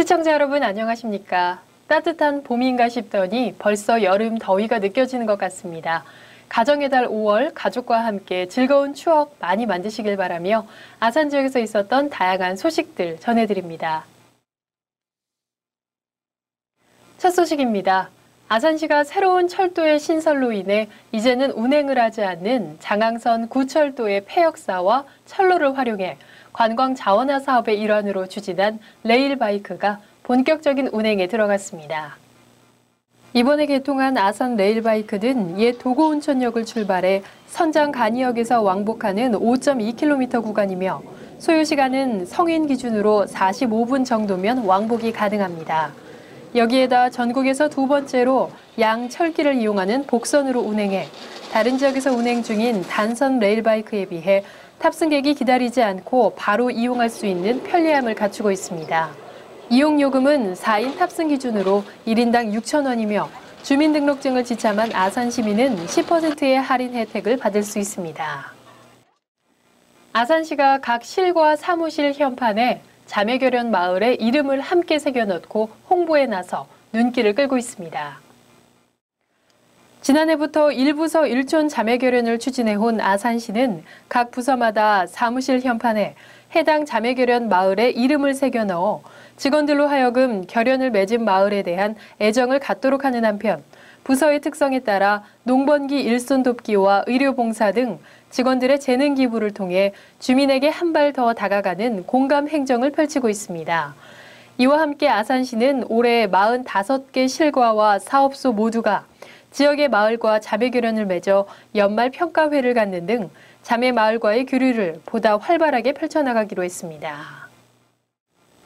시청자 여러분 안녕하십니까? 따뜻한 봄인가 싶더니 벌써 여름 더위가 느껴지는 것 같습니다. 가정의 달 5월 가족과 함께 즐거운 추억 많이 만드시길 바라며 아산 지역에서 있었던 다양한 소식들 전해드립니다. 첫 소식입니다. 아산시가 새로운 철도의 신설로 인해 이제는 운행을 하지 않는 장항선 구철도의 폐역사와 철로를 활용해 관광 자원화 사업의 일환으로 추진한 레일바이크가 본격적인 운행에 들어갔습니다. 이번에 개통한 아산 레일바이크는 옛 도고운천역을 출발해 선장 간이역에서 왕복하는 5.2km 구간이며 소요 시간은 성인 기준으로 45분 정도면 왕복이 가능합니다. 여기에다 전국에서 두 번째로 양철길을 이용하는 복선으로 운행해 다른 지역에서 운행 중인 단선 레일바이크에 비해 탑승객이 기다리지 않고 바로 이용할 수 있는 편리함을 갖추고 있습니다. 이용 요금은 4인 탑승 기준으로 1인당 6,000원이며 주민등록증을 지참한 아산 시민은 10%의 할인 혜택을 받을 수 있습니다. 아산시가 각 실과 사무실 현판에 자매결연 마을의 이름을 함께 새겨넣고 홍보에 나서 눈길을 끌고 있습니다. 지난해부터 1부서 1촌 자매결연을 추진해온 아산시는 각 부서마다 사무실 현판에 해당 자매결연 마을의 이름을 새겨 넣어 직원들로 하여금 결연을 맺은 마을에 대한 애정을 갖도록 하는 한편 부서의 특성에 따라 농번기 일손 돕기와 의료봉사 등 직원들의 재능 기부를 통해 주민에게 한 발 더 다가가는 공감 행정을 펼치고 있습니다. 이와 함께 아산시는 올해 45개 실과와 사업소 모두가 지역의 마을과 자매교련을 맺어 연말 평가회를 갖는 등 자매 마을과의 교류를 보다 활발하게 펼쳐나가기로 했습니다.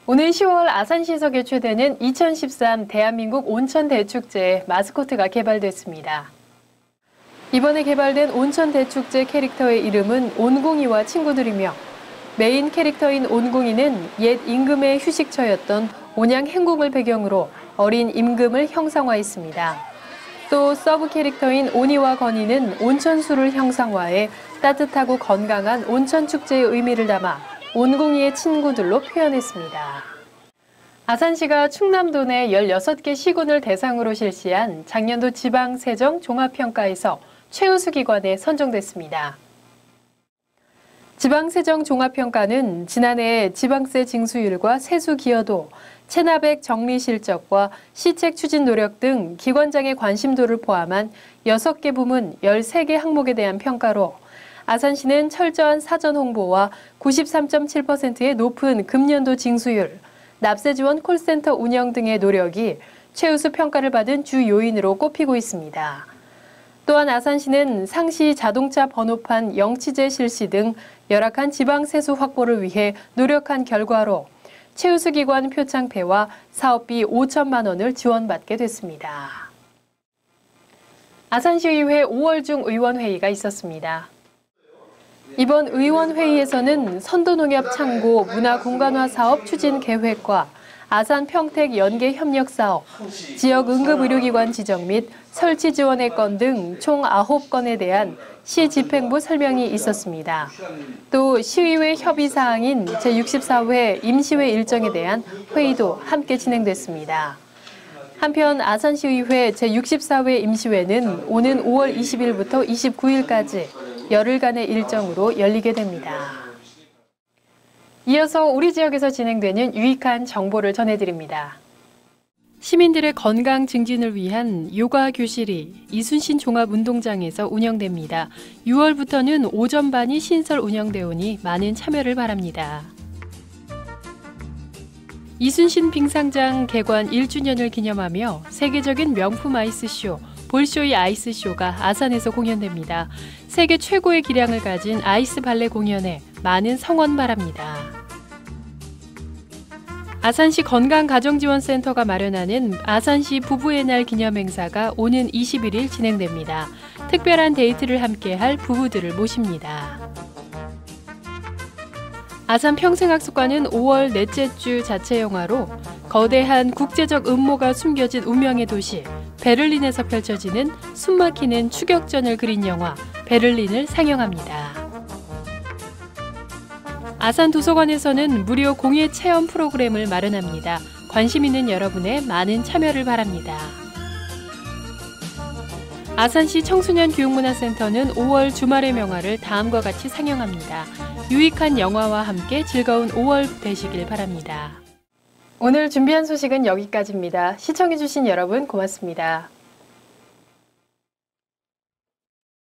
오늘 10월 아산시에서 개최되는 2013 대한민국 온천 대축제 마스코트가 개발됐습니다. 이번에 개발된 온천 대축제 캐릭터의 이름은 온궁이와 친구들이며 메인 캐릭터인 온궁이는 옛 임금의 휴식처였던 온양 행궁을 배경으로 어린 임금을 형상화했습니다. 또 서브 캐릭터인 오니와 건이는 온천수를 형상화해 따뜻하고 건강한 온천 축제의 의미를 담아 온궁이의 친구들로 표현했습니다. 아산시가 충남도 내 16개 시군을 대상으로 실시한 작년도 지방세정 종합평가에서 최우수 기관에 선정됐습니다. 지방세정 종합평가는 지난해 지방세 징수율과 세수 기여도, 체납액 정리 실적과 시책 추진 노력 등 기관장의 관심도를 포함한 6개 부문 13개 항목에 대한 평가로 아산시는 철저한 사전 홍보와 93.7%의 높은 금년도 징수율, 납세 지원 콜센터 운영 등의 노력이 최우수 평가를 받은 주 요인으로 꼽히고 있습니다. 또한 아산시는 상시 자동차 번호판 영치제 실시 등 열악한 지방 세수 확보를 위해 노력한 결과로 최우수 기관 표창패와 사업비 5천만 원을 지원받게 됐습니다. 아산시의회 5월 중 의원회의가 있었습니다. 이번 의원회의에서는 선도농협 창고 문화공간화 사업 추진 계획과 아산 평택 연계 협력 사업, 지역 응급 의료기관 지정 및 설치 지원의 건 등 총 9건에 대한 시 집행부 설명이 있었습니다. 또 시의회 협의 사항인 제64회 임시회 일정에 대한 회의도 함께 진행됐습니다. 한편 아산시의회 제64회 임시회는 오는 5월 20일부터 29일까지 열흘간의 일정으로 열리게 됩니다. 이어서 우리 지역에서 진행되는 유익한 정보를 전해드립니다. 시민들의 건강 증진을 위한 요가 교실이 이순신 종합운동장에서 운영됩니다. 6월부터는 오전 반이 신설 운영되오니 많은 참여를 바랍니다. 이순신 빙상장 개관 1주년을 기념하며 세계적인 명품 아이스쇼 볼쇼이 아이스쇼가 아산에서 공연됩니다. 세계 최고의 기량을 가진 아이스 발레 공연에 많은 성원 바랍니다. 아산시 건강가정지원센터가 마련하는 아산시 부부의 날 기념행사가 오는 21일 진행됩니다. 특별한 데이트를 함께할 부부들을 모십니다. 아산 평생학습관은 5월 넷째 주 자체 영화로 거대한 국제적 음모가 숨겨진 운명의 도시 베를린에서 펼쳐지는 숨막히는 추격전을 그린 영화 베를린을 상영합니다. 아산 도서관에서는 무료 공예 체험 프로그램을 마련합니다. 관심 있는 여러분의 많은 참여를 바랍니다. 아산시 청소년 교육문화센터는 5월 주말의 명화를 다음과 같이 상영합니다. 유익한 영화와 함께 즐거운 5월 되시길 바랍니다. 오늘 준비한 소식은 여기까지입니다. 시청해주신 여러분 고맙습니다.